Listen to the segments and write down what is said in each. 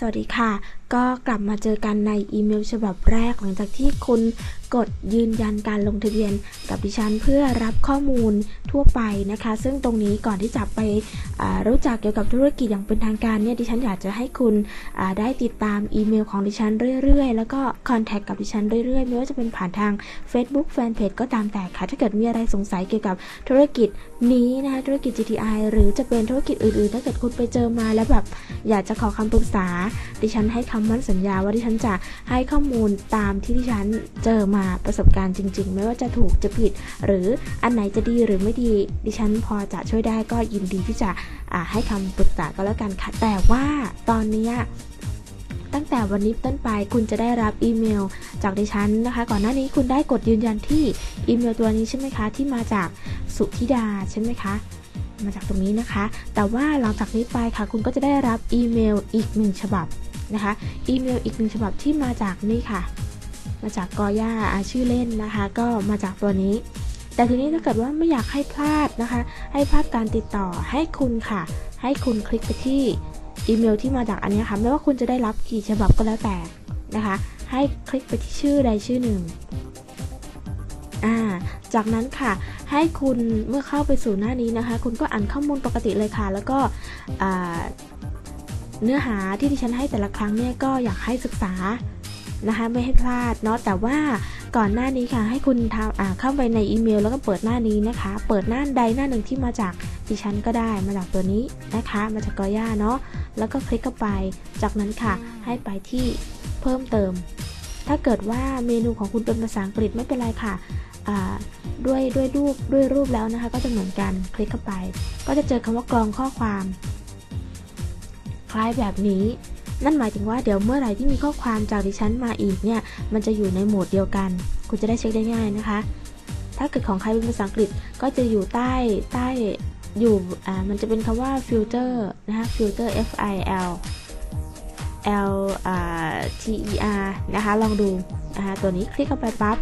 สวัสดีค่ะ ก็กลับมาเจอกันในอีเมลฉบับแรกหลังจากที่คุณกดยืนยันการลงทะเบียนกับดิฉันเพื่อรับข้อมูลทั่วไปนะคะ ซึ่งตรงนี้ก่อนที่จะไปรู้จักเกี่ยวกับธุรกิจอย่างเป็นทางการเนี่ยดิฉันอยากจะให้คุณได้ติดตามอีเมลของดิฉันเรื่อยๆ แล้วก็คอนแทคกับดิฉันเรื่อยๆ ไม่ว่าจะเป็นผ่านทาง Facebook Fanpage ก็ตามแต่ค่ะ ถ้าเกิดมีอะไรสงสัยเกี่ยวกับธุรกิจนี้นะคะธุรกิจ GTI หรือจะเป็นธุรกิจอื่นๆ ถ้าเกิดคุณไปเจอมาแล้วแบบอยากจะขอคำปรึกษา ดิฉันให้คำมั่นสัญญาว่าดิฉันจะให้ข้อมูลตามที่ดิฉันเจอมาประสบการณ์จริง ๆ ไม่ว่าจะถูกจะผิด หรืออันไหนจะดีหรือไม่ดี ดิฉันพอจะช่วยได้ก็ยินดีที่จะให้คำปรึกษาก็แล้วกันค่ะ แต่ว่าตอนนี้ตั้งแต่วันนี้ต้นไปคุณจะได้รับอีเมล จากดิฉันนะคะ ก่อนหน้านี้คุณได้กดยืนยันที่อีเมลตัวนี้ใช่ไหมคะ ที่มาจากสุธิดาใช่ไหมคะมาจากตรงนี้นะคะ แต่ว่าหลังจากนี้ไปค่ะ คุณก็จะได้รับอีเมลอีกหนึ่งฉบับนะคะ อีเมลอีกหนึ่งฉบับที่มาจากนี่ค่ะ มาจากกอย่าอ่าชื่อเล่นนะคะ ก็มาจากตัวนี้ แต่ทีนี้ถ้าเกิดว่าไม่อยากให้พลาดนะคะ ให้พลาดการติดต่อให้คุณค่ะ ให้คุณคลิกไปที่อีเมลที่มาจากอันนี้ค่ะไม่ว่าคุณจะได้รับกี่ฉบับก็แล้วแต่นะคะ ให้คลิกไปที่ชื่อใดชื่อหนึ่งอ่าจากนั้นค่ะ ให้คุณเมื่อเข้าไปสู่หน้านี้นะคะ คุณก็อ่านข้อมูลปกติเลยค่ะ แล้วก็เนื้อหาที่ดิฉันให้แต่ละครั้งเนี่ยก็อยากให้ศึกษา นะคะไม่ให้พลาดเนาะแต่ว่าก่อนหน้านี้ค่ะให้คุณทำอ่าเข้าไปในอีเมล แล้วก็เปิดหน้านี้นะคะ เปิดหน้าใดหน้าหนึ่งที่มาจากดิฉันก็ได้มาจากตัวนี้นะคะ มาจากกอย่าเนาะแล้วก็คลิกเข้าไป จากนั้นค่ะ ให้ไปที่เพิ่มเติม ถ้าเกิดว่าเมนูของคุณเป็นภาษาอังกฤษไม่เป็นไรค่ะอ่าด้วยด้วยรูปด้วยรูปแล้วนะคะ ก็จะเหมือนกันคลิกเข้าไป ก็จะเจอคำว่ากรองข้อความ คล้ายแบบนี้ นั่นหมายถึงว่าเดี๋ยวเมื่อไหร่ที่มีข้อความจากดิฉันมาอีกเนี่ย มันจะอยู่ในโหมดเดียวกัน คุณจะได้เช็คได้ง่ายนะคะ ถ้าเกิดของใครเป็นภาษาอังกฤษก็จะอยู่ใต้ใต้อยู่อ่ามันจะเป็นคำว่า filter นะคะ filter F I L L T E R นะคะลองดูนะคะตัวนี้คลิกเข้าไปปั๊บ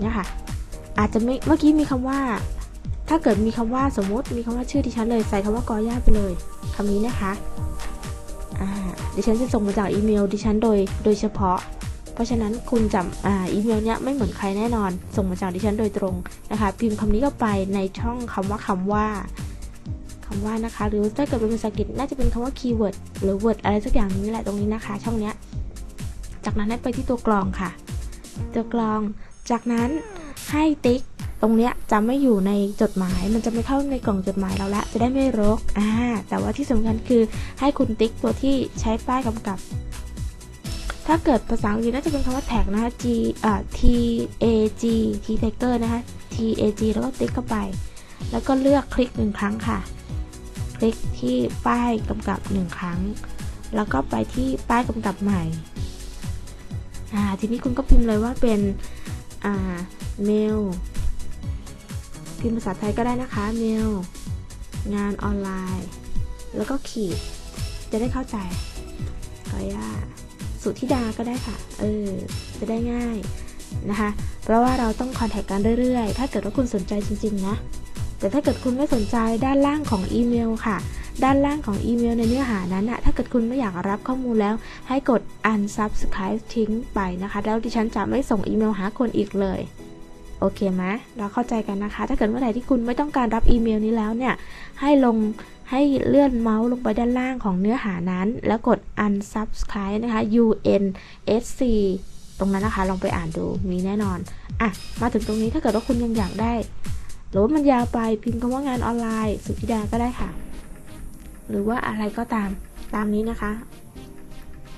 เนี่ยค่ะ อาจจะไม่เมื่อกี้มีคำว่า ถ้าเกิดมีคำว่าสมมติมีคำว่าชื่อดิฉันเลยใส่คำว่ากอย่าไปเลยคำนี้นะคะ ดิฉันจะส่งมาจากอีเมลดิฉันโดยโดยเฉพาะ เพราะฉะนั้นคุณจำออีเมลเนี้ยไม่เหมือนใครแน่นอน ส่งมาจากดิฉันโดยตรงนะคะ พิมพ์คำนี้เข้าไปในช่องคำว่าคำว่าคำว่านะคะ หรือถ้าเกิดเป็นภาษาอังกฤษน่าจะเป็นคำว่าคีย์เวิร์ดหรือ word อะไรสักอย่างนี้แหละตรงนี้นะคะ ช่องเนี้ย จากนั้นให้ไปที่ตัวกรองค่ะ ตัวกรอง จากนั้นให้ติ๊ก ตรงเนี้ยจะไม่อยู่ในจดหมาย มันจะไม่เข้าในกล่องจดหมายเราละจะได้ไม่รกอ่าแต่ว่าที่สำคัญคือให้คุณติ๊กตัวที่ใช้ป้ายกำกับ ถ้าเกิดภาษาอังกฤษน่าจะเป็นคำว่าแท็กนะคะ G อ่า T A G T tagger นะคะ T A G แล้วก็ติ๊กเข้าไป แล้วก็เลือกคลิกหนึ่งครั้งค่ะ คลิกที่ป้ายกำกับหนึ่งครั้ง แล้วก็ไปที่ป้ายกำกับใหม่อ่าทีนี้คุณก็พิมพ์เลยว่าเป็นอ่าเมล พิมพ์ภาษาไทยก็ได้นะคะเมลงานออนไลน์ แล้วก็ขีด จะได้เข้าใจก็ย่าสุธิดาก็ได้ค่ะ เออ จะได้ง่ายนะคะ เพราะว่าเราต้องคอนแทคกันเรื่อยๆ ถ้าเกิดว่าคุณสนใจจริงๆนะ แต่ถ้าเกิดคุณไม่สนใจด้านล่างของอีเมลค่ะ ด้านล่างของอีเมลในเนื้อหานั้นอะถ้าเกิดคุณไม่อยากรับข้อมูลแล้ว ให้กด unsubscribe ทิ้งไปนะคะ แล้วดิฉันจะไม่ส่งอีเมลหาคนอีกเลย โอเคไหมเราเข้าใจกันนะคะ ถ้าเกิดเมื่อไหร่ที่คุณไม่ต้องการรับอีเมลนี้แล้วเนี่ย ให้ลงให้เลื่อนเมาส์ลงไปด้านล่างของเนื้อหานั้น แล้วกด unsubscribe นะคะ u n s c ตรงนั้นนะคะ ลองไปอ่านดูมีแน่นอน อะ มาถึงตรงนี้ถ้าเกิดว่าคุณยังอยากได้ หรือว่ามันยาวไปพิมพ์คำว่างานออนไลน์ สุธิดาก็ได้ค่ะ หรือว่าอะไรก็ตามตามนี้นะคะ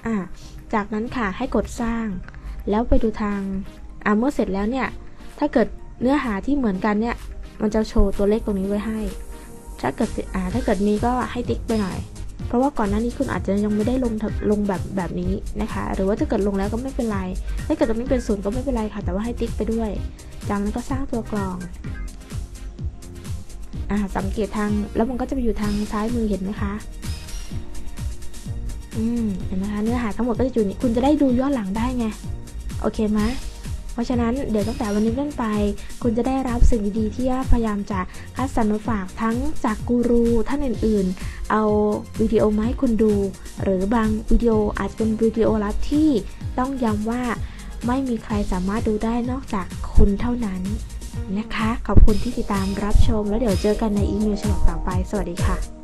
อะจากนั้นค่ะให้กดสร้าง แล้วไปดูทางอะเมื่อเสร็จแล้วเนี่ย ถ้าเกิดเนื้อหาที่เหมือนกันเนี่ย มันจะโชว์ตัวเลขตรงนี้ไว้ให้ ถ้าเกิดอ่าถ้าเกิดมีก็ให้ติ๊กไปหน่อย เพราะว่าก่อนหน้านี้คุณอาจจะยังไม่ได้ลงลงแบบแบบนี้นะคะ หรือว่าถ้าเกิดลงแล้วก็ไม่เป็นไร ถ้าเกิดตรงนี้เป็นศูนย์ก็ไม่เป็นไรค่ะ แต่ว่าให้ติ๊กไปด้วยจากนั้นก็สร้างตัวกรองอ่าสังเกตทางแล้วมันก็จะไปอยู่ทางซ้ายมือเห็นไหมคะอืมเห็นไหมคะเนื้อหาทั้งหมดก็จะอยู่นี่คุณจะได้ดูย้อนหลังได้ไง โอเคไหม ราะฉะนั้นเดี๋ยวตั้งแต่วันนี้เป็นต้นไป คุณจะได้รับสิ่งดีๆที่ย่าพยายามจะคัดสรรมาฝากทั้งจากกูรูท่านอื่นๆ เอาวิดีโอมาให้คุณดู หรือบางวิดีโออาจจะเป็นวิดีโอลับที่ต้องย้ำว่าไม่มีใครสามารถดูได้นอกจากคุณเท่านั้นนะคะ ขอบคุณที่ติดตามรับชม แล้วเดี๋ยวเจอกันในอีเมลฉบับต่อไป สวัสดีค่ะ